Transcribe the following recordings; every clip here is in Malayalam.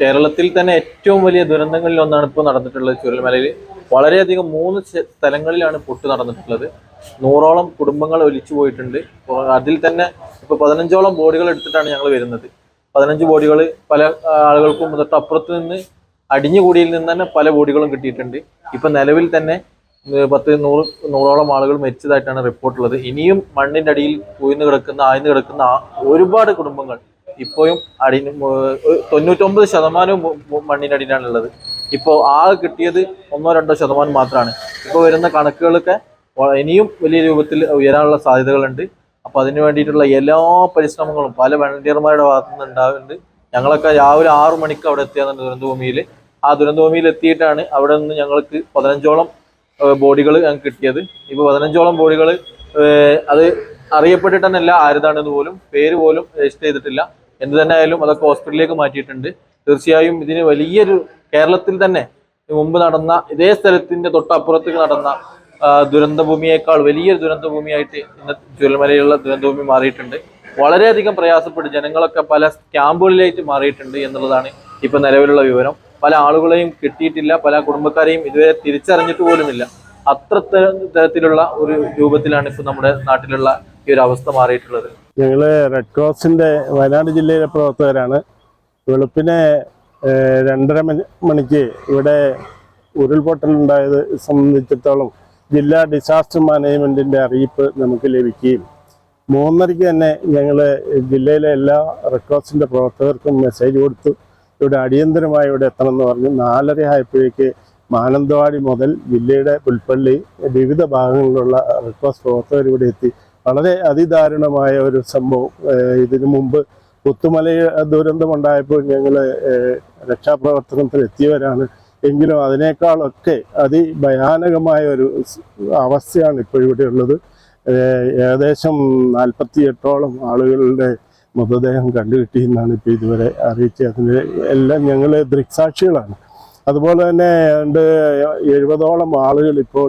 കേരളത്തിൽ തന്നെ ഏറ്റവും വലിയ ദുരന്തങ്ങളിൽ ഒന്നാണ് ഇപ്പോൾ നടന്നിട്ടുള്ളത് ചുരൽമലയിൽ. വളരെയധികം മൂന്ന് സ്ഥലങ്ങളിലാണ് പൊട്ട് നടന്നിട്ടുള്ളത്. നൂറോളം കുടുംബങ്ങൾ ഒലിച്ചു പോയിട്ടുണ്ട്. അതിൽ തന്നെ ഇപ്പോൾ പതിനഞ്ചോളം ബോഡികൾ എടുത്തിട്ടാണ് ഞങ്ങൾ വരുന്നത്. പതിനഞ്ച് ബോഡികൾ പല ആളുകൾക്കും തൊട്ടപ്പുറത്ത് നിന്ന് അടിഞ്ഞുകൂടിയിൽ നിന്ന് തന്നെ പല ബോഡികളും കിട്ടിയിട്ടുണ്ട്. ഇപ്പൊ നിലവിൽ തന്നെ പത്ത് നൂറ് നൂറോളം ആളുകൾ മരിച്ചതായിട്ടാണ് റിപ്പോർട്ടുള്ളത്. ഇനിയും മണ്ണിന്റെ അടിയിൽ കുയിന്ന് കിടക്കുന്ന ആഴ്ന്നു കിടക്കുന്ന ഒരുപാട് കുടുംബങ്ങൾ ഇപ്പോഴും അടി തൊണ്ണൂറ്റൊമ്പത് ശതമാനവും മണ്ണിനടിയിലാണുള്ളത് ഇപ്പോൾ ആകെ കിട്ടിയത് ഒന്നോ രണ്ടോ ശതമാനം മാത്രമാണ്. ഇപ്പോൾ വരുന്ന കണക്കുകളൊക്കെ ഇനിയും വലിയ രൂപത്തിൽ ഉയരാനുള്ള സാധ്യതകളുണ്ട്. അപ്പോൾ അതിന് വേണ്ടിയിട്ടുള്ള എല്ലാ പരിശ്രമങ്ങളും പല വളണ്ടിയർമാരുടെ ഭാഗത്തു നിന്ന് ഉണ്ടാകുന്നുണ്ട് ഞങ്ങളൊക്കെ രാവിലെ ആറു മണിക്ക് അവിടെ എത്തിയതാണ് ദുരന്തഭൂമിയിൽ ആ ദുരന്തഭൂമിയിൽ എത്തിയിട്ടാണ് അവിടെ നിന്ന് ഞങ്ങൾക്ക് പതിനഞ്ചോളം ബോഡികൾ ഞങ്ങൾക്ക് കിട്ടിയത്. ഇപ്പോൾ പതിനഞ്ചോളം ബോഡികൾ അത് അറിയപ്പെട്ടിട്ട് ആരുതാണെന്ന് പോലും പേര് പോലും രജിസ്റ്റർ ചെയ്തിട്ടില്ല. എന്ത് തന്നെ ആയാലും അതൊക്കെ ഹോസ്പിറ്റലിലേക്ക് മാറ്റിയിട്ടുണ്ട്. തീർച്ചയായും ഇതിന് വലിയൊരു കേരളത്തിൽ തന്നെ മുമ്പ് നടന്ന ഇതേ സ്ഥലത്തിന്റെ തൊട്ടപ്പുറത്തേക്ക് നടന്ന ദുരന്തഭൂമിയേക്കാൾ വലിയൊരു ദുരന്തഭൂമിയായിട്ട് ഇന്ന് ചുരൽമലയിലുള്ള ദുരന്തഭൂമി മാറിയിട്ടുണ്ട്. വളരെയധികം പ്രയാസപ്പെട്ട് ജനങ്ങളൊക്കെ പല ക്യാമ്പുകളിലേക്ക് മാറിയിട്ടുണ്ട് എന്നുള്ളതാണ് ഇപ്പൊ നിലവിലുള്ള വിവരം. പല ആളുകളെയും കിട്ടിയിട്ടില്ല പല കുടുംബക്കാരെയും ഇതുവരെ തിരിച്ചറിഞ്ഞിട്ട് പോലുമില്ല. അത്ര തരത്തിലുള്ള ഒരു രൂപത്തിലാണ് ഇപ്പൊ നമ്മുടെ നാട്ടിലുള്ള ഈ ഒരു അവസ്ഥ മാറിയിട്ടുള്ളത്? ഞങ്ങൾ റെഡ് ക്രോസിന്റെ വയനാട് ജില്ലയിലെ പ്രവർത്തകരാണ്. വെളുപ്പിനെ രണ്ടര മണിക്ക് ഇവിടെ ഉരുൾപൊട്ടൽ ഉണ്ടായത് സംബന്ധിച്ചിടത്തോളം ജില്ലാ ഡിസാസ്റ്റർ മാനേജ്മെന്റിന്റെ അറിയിപ്പ് നമുക്ക് ലഭിക്കുകയും മൂന്നരയ്ക്ക് തന്നെ ഞങ്ങൾ ജില്ലയിലെ എല്ലാ റെഡ് ക്രോസിന്റെ പ്രവർത്തകർക്കും മെസ്സേജ് കൊടുത്തു. ഇവിടെ അടിയന്തരമായി ഇവിടെ എത്തണം എന്ന് പറഞ്ഞു. നാലര ആയപ്പോഴേക്ക് മാനന്തവാടി മുതൽ ജില്ലയുടെ പുൽപ്പള്ളി വിവിധ ഭാഗങ്ങളിലുള്ള റെഡ് ക്രോസ് പ്രവർത്തകർ ഇവിടെ എത്തി. വളരെ അതിദാരുണമായ ഒരു സംഭവം. ഇതിനു മുമ്പ് പുത്തുമല ദുരന്തമുണ്ടായപ്പോൾ ഞങ്ങൾ രക്ഷാപ്രവർത്തനത്തിൽ എത്തിയവരാണ്. എങ്കിലും അതിനേക്കാളൊക്കെ അതിഭയാനകമായ ഒരു അവസ്ഥയാണ് ഇപ്പോൾ ഇവിടെ ഉള്ളത്. ഏകദേശം നാൽപ്പത്തി എട്ടോളം ആളുകളുടെ മൃതദേഹം കണ്ടുകിട്ടിയെന്നാണ് ഇപ്പോൾ ഇതുവരെ അറിയിച്ചത്. അതിന് എല്ലാം ഞങ്ങൾ ദൃക്സാക്ഷികളാണ്. അതുപോലെ തന്നെ രണ്ട് എഴുപതോളം ആളുകൾ ഇപ്പോൾ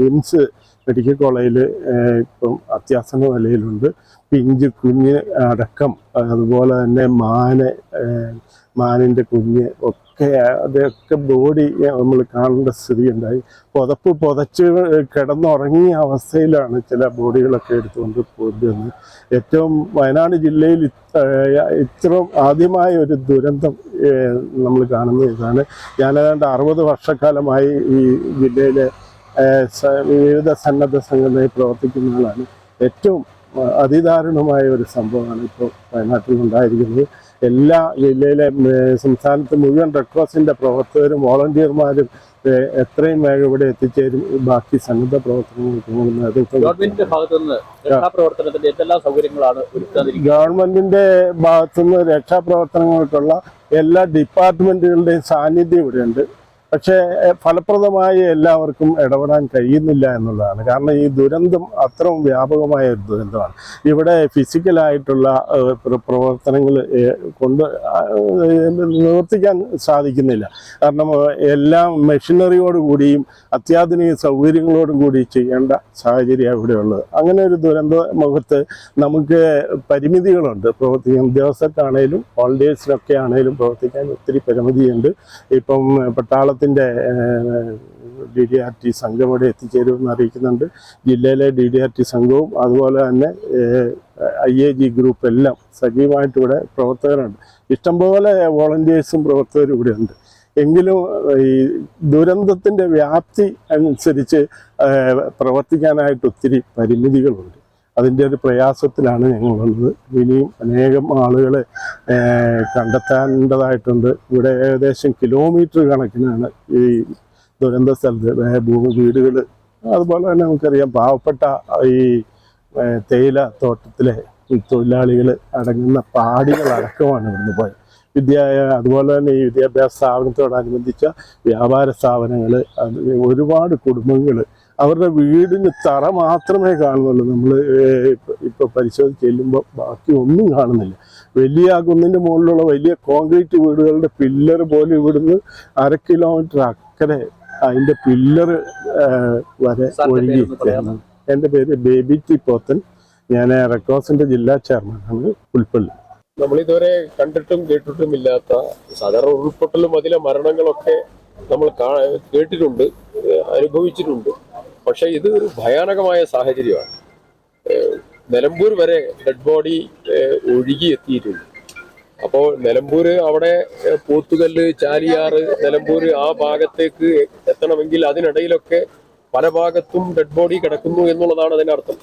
വിംസ് മെഡിക്കൽ കോളേജിൽ ഇപ്പം അത്യാസന്ന നിലയിലുണ്ട്. പിഞ്ച് കുഞ്ഞ് അടക്കം അതുപോലെ തന്നെ മാന് മാനിന്റെ കുഞ്ഞ് ഒക്കെ അതൊക്കെ ബോഡി നമ്മൾ കാണേണ്ട സ്ഥിതി ഉണ്ടായി പുതപ്പ് പുതച്ച് കിടന്നുറങ്ങിയ അവസ്ഥയിലാണ് ചില ബോഡികളൊക്കെ എടുത്തുകൊണ്ട് പോരുന്നത് ഏറ്റവും വയനാട് ജില്ലയിൽ ഇത്ര ആദ്യമായ ഒരു ദുരന്തം നമ്മൾ കാണുന്ന ഇതാണ്. ഞാനേതാണ്ട് അറുപത് വർഷക്കാലമായി ഈ ജില്ലയിലെ വിവിധ സന്നദ്ധ സംഘടനയിൽ പ്രവർത്തിക്കുന്ന ആളാണ്. ഏറ്റവും അതിദാരുണമായ ഒരു സംഭവമാണ് ഇപ്പോൾ വയനാട്ടിൽ ഉണ്ടായിരിക്കുന്നത്. എല്ലാ ജില്ലയിലെ സംസ്ഥാനത്ത് മുഴുവൻ റെഡ് ക്രോസിന്റെ പ്രവർത്തകരും വോളണ്ടിയർമാരും എത്രയും വേഗം ഇവിടെ എത്തിച്ചേരും ബാക്കി സന്നദ്ധ പ്രവർത്തനങ്ങൾക്ക് ഗവൺമെന്റിന്റെ ഭാഗത്തുനിന്ന് രക്ഷാപ്രവർത്തനങ്ങൾക്കുള്ള എല്ലാ ഡിപ്പാർട്ട്മെന്റുകളുടെയും സാന്നിധ്യം ഇവിടെയുണ്ട്. പക്ഷേ ഫലപ്രദമായി എല്ലാവർക്കും ഇടപെടാൻ കഴിയുന്നില്ല എന്നുള്ളതാണ്. കാരണം ഈ ദുരന്തം അത്രയും വ്യാപകമായ ഒരു ദുരന്തമാണ്. ഇവിടെ ഫിസിക്കലായിട്ടുള്ള പ്രവർത്തനങ്ങൾ കൊണ്ട് നിവർത്തിക്കാൻ സാധിക്കുന്നില്ല. കാരണം എല്ലാം മെഷീനറിയോട് കൂടിയും അത്യാധുനിക സൗകര്യങ്ങളോടും കൂടി ചെയ്യേണ്ട സാഹചര്യമാണ് ഇവിടെ ഉള്ളത്. അങ്ങനെ ഒരു ദുരന്ത മുഖത്ത് നമുക്ക് പരിമിതികളുണ്ട്. പ്രവർത്തിക്കാൻ ഉദ്യോഗസ്ഥർക്കാണേലും വോളണ്ടിയേഴ്സിനൊക്കെ ആണേലും പ്രവർത്തിക്കാൻ ഒത്തിരി പരിമിതിയുണ്ട്. ഇപ്പം പട്ടാളത്തിന്റെ ഡി ഡി ആർ ടി സംഘം ഇവിടെ എത്തിച്ചേരുമെന്ന് അറിയിക്കുന്നുണ്ട്. ജില്ലയിലെ ഡി ഡി ആർ ടി സംഘവും അതുപോലെ തന്നെ ഐ എ ജി ഗ്രൂപ്പ് എല്ലാം സജീവമായിട്ട് ഇവിടെ പ്രവർത്തകരുണ്ട്. ഇഷ്ടംപോലെ വോളണ്ടിയേഴ്സും പ്രവർത്തകരും ഇവിടെ ഉണ്ട് എങ്കിലും ഈ ദുരന്തത്തിന്റെ വ്യാപ്തി അനുസരിച്ച് പ്രവർത്തിക്കാനായിട്ട് ഒത്തിരി പരിമിതികളുണ്ട്. അതിന്റെ ഒരു പ്രയാസത്തിലാണ് ഞങ്ങളുള്ളത് ഇനിയും അനേകം ആളുകളെ കണ്ടെത്തേണ്ടതായിട്ടുണ്ട്. ഇവിടെ ഏകദേശം കിലോമീറ്റർ കണക്കിനാണ് ഈ ദുരന്ത സ്ഥലത്ത് ഭൂമി വീടുകൾ അതുപോലെ തന്നെ നമുക്കറിയാം പാവപ്പെട്ട ഈ തേയില തോട്ടത്തിലെ തൊഴിലാളികൾ അടങ്ങുന്ന പാടികളടക്കമാണ് ഇവിടുന്ന് പോയത്. വിദ്യ അതുപോലെ തന്നെ ഈ വിദ്യാഭ്യാസ സ്ഥാപനത്തോടനുബന്ധിച്ച വ്യാപാര സ്ഥാപനങ്ങൾ അത് ഒരുപാട് കുടുംബങ്ങൾ അവരുടെ വീടിന് തറ മാത്രമേ കാണുന്നുള്ളൂ. നമ്മൾ ഇപ്പോൾ പരിശോധിച്ച് ചെല്ലുമ്പോൾ ബാക്കി ഒന്നും കാണുന്നില്ല. വലിയ ആ കുന്നിന്റെ മുകളിലുള്ള വലിയ കോൺക്രീറ്റ് വീടുകളുടെ പില്ലർ പോലും ഇവിടുന്ന് അര കിലോമീറ്റർ അക്കരെ അതിന്റെ പില്ലർ വരെ ഒഴുകി എന്റെ പേര് ബേബി ടി പോത്തൻ. ഞാൻ റെക്കോസിന്റെ ജില്ലാ ചെയർമാനാണ് പുൽപ്പള്ളി. നമ്മളിതുവരെ കണ്ടിട്ടും കേട്ടിട്ടും ഇല്ലാത്ത സാധാരണ ഉരുൾപൊട്ടലും അതിലെ മരണങ്ങളൊക്കെ നമ്മൾ കേട്ടിട്ടുണ്ട് അനുഭവിച്ചിട്ടുണ്ട്. പക്ഷെ ഇത് ഒരു ഭയാനകമായ സാഹചര്യമാണ്. നിലമ്പൂർ വരെ ഡെഡ് ബോഡി ഒഴുകി എത്തിയിട്ടുണ്ട്. അപ്പോൾ നിലമ്പൂർ അവിടെ പോത്തുകല്ല് ചാലിയാറ് നിലമ്പൂർ ആ ഭാഗത്തേക്ക് എത്തണമെങ്കിൽ അതിനിടയിലൊക്കെ പല ഭാഗത്തും ഡെഡ് ബോഡി കിടക്കുന്നു എന്നുള്ളതാണ് അതിനർത്ഥം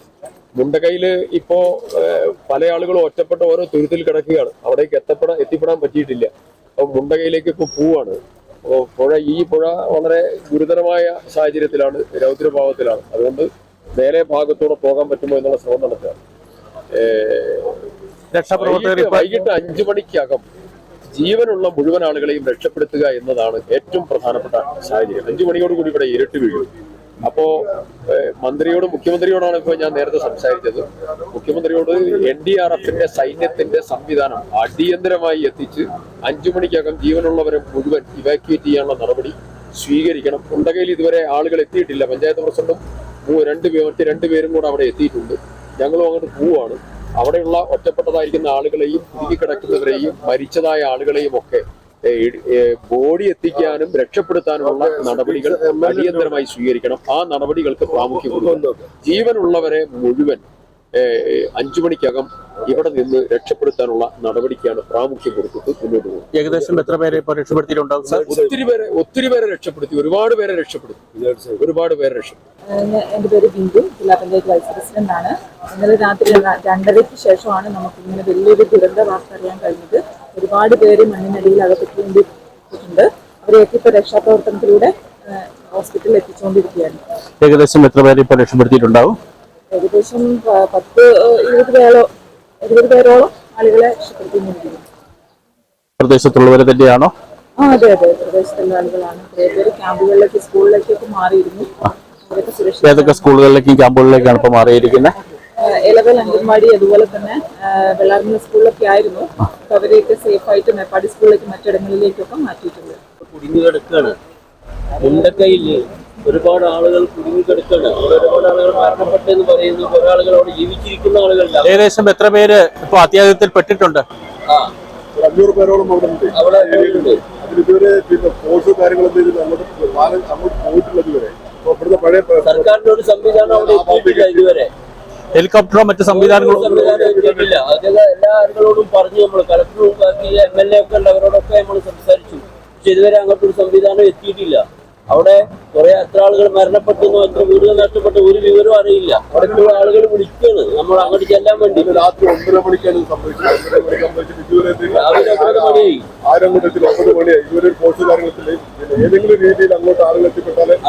മുണ്ടകയിൽ ഇപ്പോ ഇപ്പോൾ പല ആളുകളും ഒറ്റപ്പെട്ട ഓരോ തുരുത്തിൽ കിടക്കുകയാണ്. അവിടേക്ക് എത്തപ്പെടാൻ എത്തിപ്പെടാൻ പറ്റിയിട്ടില്ല. അപ്പോൾ മുണ്ടകയിലേക്ക് ഇപ്പോൾ പോവാണ്. അപ്പോ പുഴ ഈ പുഴ വളരെ ഗുരുതരമായ സാഹചര്യത്തിലാണ് രൗദ്രഭാവത്തിലാണ്. അതുകൊണ്ട് നേരെ ഭാഗത്തൂടെ പോകാൻ പറ്റുമോ എന്നുള്ള ശ്രമം രക്ഷാപ്രവർത്തകർ ഇപ്പൊ വൈകിട്ട് അഞ്ചു മണിക്കകം ജീവനുള്ള മുഴുവൻ ആളുകളെയും രക്ഷപ്പെടുത്തുക എന്നതാണ് ഏറ്റവും പ്രധാനപ്പെട്ട സാഹചര്യം. അഞ്ചു മണിയോടുകൂടി ഇവിടെ ഇരട്ടി വീഴും. അപ്പോ മന്ത്രിയോടും മന്ത്രിയോട് മുഖ്യമന്ത്രിയോടാണ് ഇപ്പൊ ഞാൻ നേരത്തെ സംസാരിച്ചത്. മുഖ്യമന്ത്രിയോട് എൻ ഡി ആർ എഫിന്റെ സൈന്യത്തിന്റെ സംവിധാനം അടിയന്തരമായി എത്തിച്ച് അഞ്ചു മണിക്കകം ജീവനുള്ളവരെ മുഴുവൻ ഇവാക്യുവേറ്റ് ചെയ്യാനുള്ള നടപടി സ്വീകരിക്കണം. ഉണ്ടകയിൽ ഇതുവരെ ആളുകൾ എത്തിയിട്ടില്ല. പഞ്ചായത്ത് പ്രസിഡന്റും രണ്ട് പേ- മറ്റ് രണ്ടുപേരും കൂടെ അവിടെ എത്തിയിട്ടുണ്ട്. ഞങ്ങളും അങ്ങോട്ട് പോവാണ്. അവിടെയുള്ള ഒറ്റപ്പെട്ടതായിരിക്കുന്ന ആളുകളെയും കുടുങ്ങിക്കിടക്കുന്നവരെയും മരിച്ചതായ ആളുകളെയും ഒക്കെ ബോഡി എത്തിക്കാനും രക്ഷപ്പെടുത്താനുമുള്ള നടപടികൾ അടിയന്തരമായി സ്വീകരിക്കണം. ആ നടപടികൾക്ക് പ്രാമുഖ്യം കൊടുക്കണം ജീവനുള്ളവരെ മുഴുവൻ അഞ്ചു മണിക്കകം ഇവിടെ നിന്ന് രക്ഷപ്പെടുത്താനുള്ള നടപടിക്കാണ് പ്രാമുഖ്യം കൊടുത്തിട്ട് മുന്നോട്ട് പോകുന്നത്. ഏകദേശം എത്ര പേരെ രക്ഷപ്പെടുത്തിയിട്ടുണ്ടാവും സാർ? ഒത്തിരി പേരെ ഒത്തിരി പേരെ രക്ഷപ്പെടുത്തി. ഒരുപാട് പേരെ രക്ഷപ്പെടുത്തി. ഒരുപാട് പേരെ രക്ഷപ്പെടുത്തി. എന്റെ പേര് ബിന്ദു ജില്ലാ പഞ്ചായത്ത് വൈസ് പ്രസിഡന്റ് ആണ് ഇന്നലെ രാത്രി രണ്ടരയ്ക്ക് ശേഷമാണ് നമുക്ക് ഇങ്ങനെ വലിയൊരു ദുരന്ത വാർത്ത അറിയാൻ കഴിഞ്ഞത്. ഒരുപാട് പേര് മണ്ണിനടിയിൽ അകപ്പെട്ടുകൊണ്ടിരിക്കുന്നുണ്ട്. അവരെയൊക്കെ ഇപ്പോൾ രക്ഷാപ്രവർത്തനത്തിലൂടെ ഹോസ്പിറ്റലിൽ എത്തിച്ചുകൊണ്ടിരിക്കുകയാണ് ഏകദേശം എത്ര പേര് ഇപ്പോൾ രക്ഷപ്പെടുത്തിയിട്ടുണ്ടാവും? ഏകദേശം പത്ത് ഇരുപത് പേരോ ഇരുപത് പേരോളം ആളുകളെ രക്ഷപ്പെടുത്തിയിരിക്കുന്നു പ്രദേശത്തുള്ളവരെ തന്നെയാണോ? ആ അതെ അതെ. പ്രദേശത്തുള്ള ആളുകളാണ്. കുറേ പേര് ക്യാമ്പുകളിലേക്ക് സ്കൂളിലേക്കൊക്കെ മാറിയിരുന്നു. ഏതൊക്കെ സ്കൂളുകളിലേക്കും ക്യാമ്പുകളിലേക്കാണ് ഇപ്പോൾ മാറിയിരിക്കുന്നത് എലവൽ അംഗൻവാടി അതുപോലെ തന്നെ വെള്ളാർമല സ്കൂളിലൊക്കെ ആയിരുന്നു. അപ്പൊ അവരെയൊക്കെ സേഫ് ആയിട്ട് മേപ്പാടി സ്കൂളിലേക്ക് മറ്റിടങ്ങളിലേക്കൊക്കെ മാറ്റിയിട്ടുണ്ട്. കുടുങ്ങിക്കിടക്കാണ്. മുണ്ടക്കയിൽ ഒരുപാട് ആളുകൾ കുടുങ്ങി ഒരുപാട് ആളുകൾ മരണപ്പെട്ടെന്ന് പറയുന്നു കുറെ ആളുകൾ അവിടെ ജീവിച്ചിരിക്കുന്ന ആളുകളില്ല. ഏകദേശം എത്ര പേര് ഇപ്പൊ അത്യാഹിതത്തിൽ പെട്ടിട്ടുണ്ട്? ആ. അഞ്ഞൂറ് പേരോളം അവിടെ ഉണ്ട്. അവിടെ ഇതുവരെ പിന്നെ ഫോഴ്സ് കാര്യങ്ങളൊന്നും അങ്ങോട്ട് അങ്ങോട്ട് പോയിട്ടില്ല ഇതുവരെ. ഇവിടുത്തെ പഴയ സർക്കാരിന്റെ ഒരു സംവിധാനം അവിടെ ഇതുവരെ. ഹെലികോപ്റ്ററോ മറ്റു സംവിധാനങ്ങളോ? എല്ലാ ആളുകളോടും പറഞ്ഞു നമ്മൾ കളക്ടറും ബാക്കി എം എൽ എ ഒക്കെ ഉള്ളവരോടൊക്കെ നമ്മൾ സംസാരിച്ചു. പക്ഷെ ഇതുവരെ അങ്ങോട്ട് ഒരു സംവിധാനം എത്തിയിട്ടില്ല. അവിടെ കുറെ എത്ര ആളുകൾ മരണപ്പെട്ടു എത്ര വീടുകൾ നഷ്ടപ്പെട്ടു ഒരു വിവരവും അറിയില്ല. അവിടെ ആളുകൾ വിളിക്കുകയാണ്. നമ്മൾ അങ്ങോട്ട് ചെല്ലാൻ വേണ്ടി. രാത്രി ഒമ്പത് മണിക്കാണ് ഏതെങ്കിലും രീതിയിൽ അങ്ങോട്ട് ആളുകൾ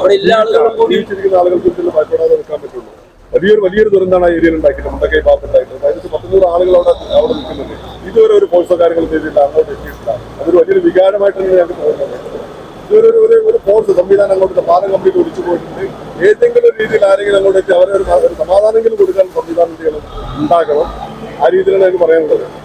അവിടെ എല്ലാ ആളുകളും കൂടി ആളുകൾക്ക് ഭയപ്പെടാതെ നിൽക്കാൻ പറ്റുള്ളൂ. വലിയൊരു വലിയൊരു ദുരന്തമാണ് ആ ഏരിയയിൽ ഉണ്ടാക്കിയിട്ട് മുണ്ടക്കൈ ഭാഗത്തുണ്ടായിട്ട് അതായത് പത്തുനൂറ് ആളുകൾ അവിടെ അവിടെ നിൽക്കുന്നുണ്ട് ഇതുവരെ ഒരു ഫോഴ്സോ കാര്യങ്ങളും ചെയ്തിട്ടില്ല. അങ്ങോട്ട് എത്തിയിട്ടില്ല. അതൊരു വലിയൊരു വികാരമായിട്ട് തന്നെ ഞങ്ങൾക്ക് തോന്നുന്നത്. ഇതൊരു ഒരു- ഒരു ഒരു ഫോഴ്സ് സംവിധാനം അങ്ങോട്ട് പാലം കമ്പ്ലീറ്റ് ഒളിച്ചു പോയിട്ടുണ്ട്. ഏതെങ്കിലും ഒരു രീതിയിൽ ആരെങ്കിലും അങ്ങോട്ട് എത്തി അവരെ ഒരു സമാധാനമെങ്കിലും കൊടുക്കാൻ സംവിധാനം ഉണ്ടാക്കണം ആ രീതിയിലാണ് എനിക്ക് പറയാനുള്ളത്.